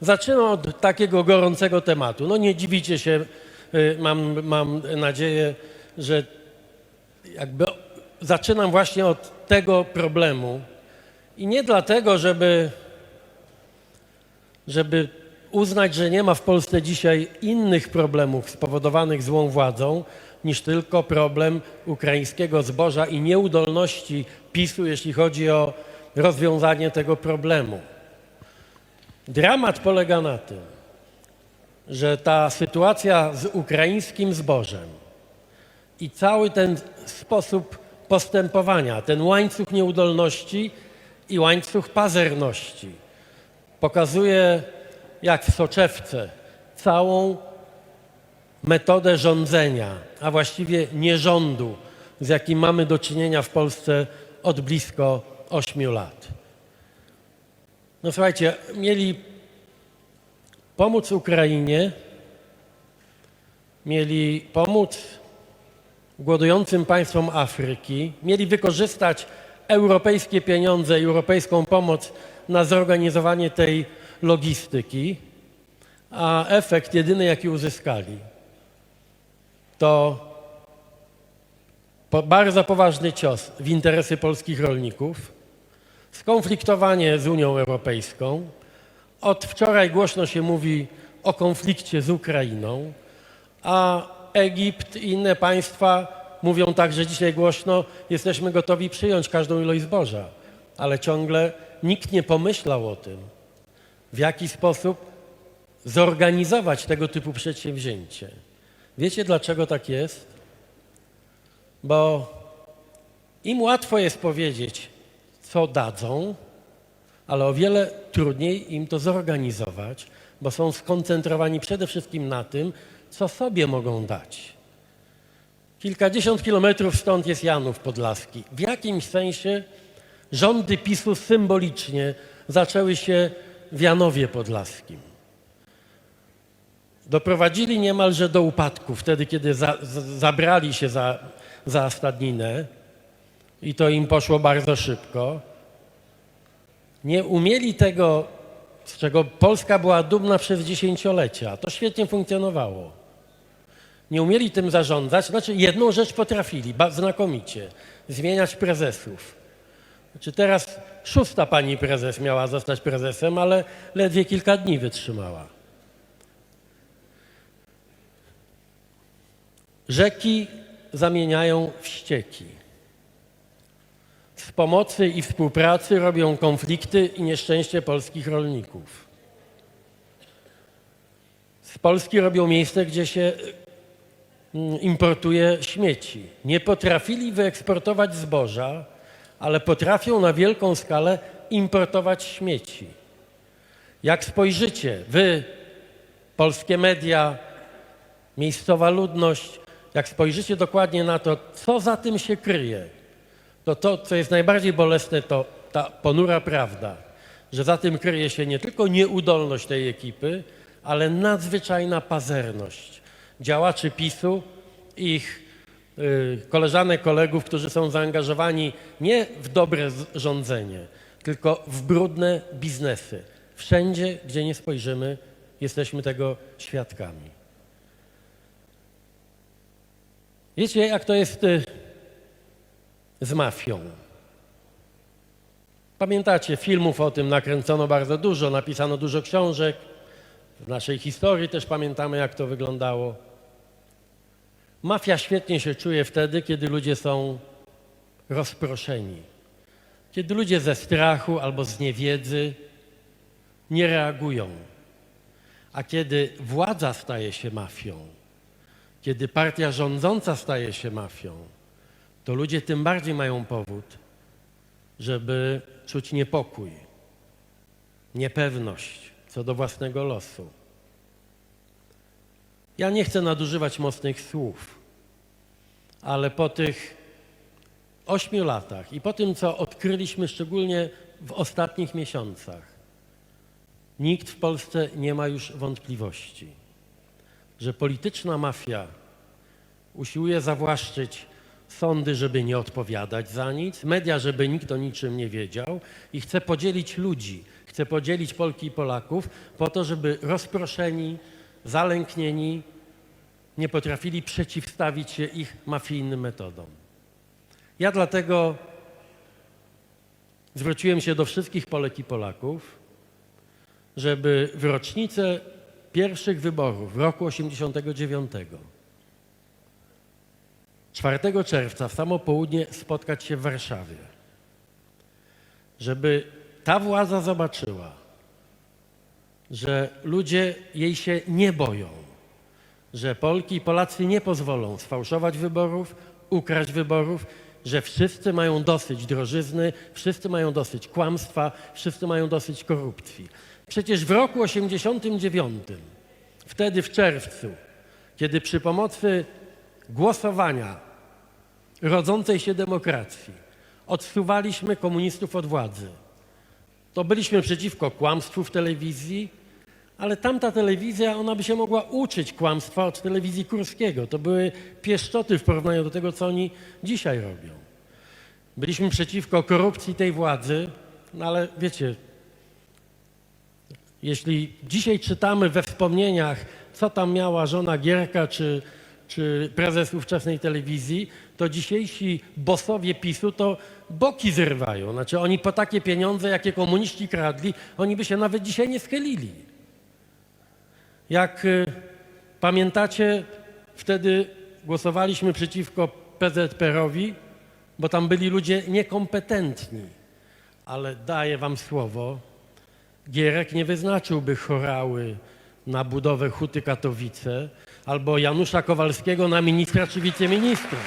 Zaczynam od takiego gorącego tematu. No nie dziwicie się, y, mam, mam nadzieję, że jakby zaczynam właśnie od tego problemu. I nie dlatego, żeby, żeby uznać, że nie ma w Polsce dzisiaj innych problemów spowodowanych złą władzą, niż tylko problem ukraińskiego zboża i nieudolności PiSu, jeśli chodzi o rozwiązanie tego problemu. Dramat polega na tym, że ta sytuacja z ukraińskim zbożem i cały ten sposób postępowania, ten łańcuch nieudolności i łańcuch pazerności pokazuje, jak w soczewce, całą metodę rządzenia, a właściwie nierządu, z jakim mamy do czynienia w Polsce od blisko ośmiu lat. No słuchajcie, mieli pomóc Ukrainie, mieli pomóc głodującym państwom Afryki, mieli wykorzystać europejskie pieniądze i europejską pomoc na zorganizowanie tej logistyki, a efekt jedyny, jaki uzyskali, to bardzo poważny cios w interesy polskich rolników, skonfliktowanie z Unią Europejską. Od wczoraj głośno się mówi o konflikcie z Ukrainą, a Egipt i inne państwa mówią także dzisiaj głośno, jesteśmy gotowi przyjąć każdą ilość zboża, ale ciągle nikt nie pomyślał o tym, w jaki sposób zorganizować tego typu przedsięwzięcie. Wiecie dlaczego tak jest? Bo im łatwo jest powiedzieć, co dadzą, ale o wiele trudniej im to zorganizować, bo są skoncentrowani przede wszystkim na tym, co sobie mogą dać. Kilkadziesiąt kilometrów stąd jest Janów Podlaski. W jakimś sensie rządy PiSu symbolicznie zaczęły się w Janowie Podlaskim. Doprowadzili niemalże do upadku wtedy, kiedy za, zabrali się za, za stadninę i to im poszło bardzo szybko. Nie umieli tego, z czego Polska była dumna przez dziesięciolecia. To świetnie funkcjonowało. Nie umieli tym zarządzać, znaczy jedną rzecz potrafili, znakomicie, zmieniać prezesów. Znaczy teraz szósta pani prezes miała zostać prezesem, ale ledwie kilka dni wytrzymała. Rzeki zamieniają w ścieki. Pomocy i współpracy robią konflikty i nieszczęście polskich rolników. Z Polski robią miejsce, gdzie się mm, importuje śmieci. Nie potrafili wyeksportować zboża, ale potrafią na wielką skalę importować śmieci. Jak spojrzycie, wy, polskie media, miejscowa ludność, jak spojrzycie dokładnie na to, co za tym się kryje, to to, co jest najbardziej bolesne, to ta ponura prawda, że za tym kryje się nie tylko nieudolność tej ekipy, ale nadzwyczajna pazerność działaczy PiSu ich y, koleżanek, kolegów, którzy są zaangażowani nie w dobre rządzenie, tylko w brudne biznesy. Wszędzie, gdzie nie spojrzymy, jesteśmy tego świadkami. Wiecie, jak to jest y, z mafią? Pamiętacie, filmów o tym nakręcono bardzo dużo, napisano dużo książek. W naszej historii też pamiętamy, jak to wyglądało. Mafia świetnie się czuje wtedy, kiedy ludzie są rozproszeni. Kiedy ludzie ze strachu albo z niewiedzy nie reagują. A kiedy władza staje się mafią, kiedy partia rządząca staje się mafią, to ludzie tym bardziej mają powód, żeby czuć niepokój, niepewność co do własnego losu. Ja nie chcę nadużywać mocnych słów, ale po tych ośmiu latach i po tym, co odkryliśmy szczególnie w ostatnich miesiącach, nikt w Polsce nie ma już wątpliwości, że polityczna mafia usiłuje zawłaszczyć sądy, żeby nie odpowiadać za nic, media, żeby nikt o niczym nie wiedział i chce podzielić ludzi, chce podzielić Polki i Polaków po to, żeby rozproszeni, zalęknieni nie potrafili przeciwstawić się ich mafijnym metodom. Ja dlatego zwróciłem się do wszystkich Polek i Polaków, żeby w rocznicę pierwszych wyborów w roku 89 4 czerwca w samo południe spotkać się w Warszawie, żeby ta władza zobaczyła, że ludzie jej się nie boją, że Polki i Polacy nie pozwolą sfałszować wyborów, ukraść wyborów, że wszyscy mają dosyć drożyzny, wszyscy mają dosyć kłamstwa, wszyscy mają dosyć korupcji. Przecież w roku 89, wtedy w czerwcu, kiedy przy pomocy głosowania rodzącej się demokracji odsuwaliśmy komunistów od władzy, to byliśmy przeciwko kłamstwu w telewizji, ale tamta telewizja, ona by się mogła uczyć kłamstwa od telewizji Kurskiego. To były pieszczoty w porównaniu do tego, co oni dzisiaj robią. Byliśmy przeciwko korupcji tej władzy, no ale wiecie, jeśli dzisiaj czytamy we wspomnieniach, co tam miała żona Gierka czy, czy prezes ówczesnej telewizji, to dzisiejsi bosowie PiSu to boki zrywają. Znaczy oni po takie pieniądze, jakie komuniści kradli, oni by się nawet dzisiaj nie schylili. Jak y, pamiętacie, wtedy głosowaliśmy przeciwko PZPR-owi, bo tam byli ludzie niekompetentni. Ale daję wam słowo, Gierek nie wyznaczyłby chorały na budowę Huty Katowice albo Janusza Kowalskiego na ministra czy wiceministra.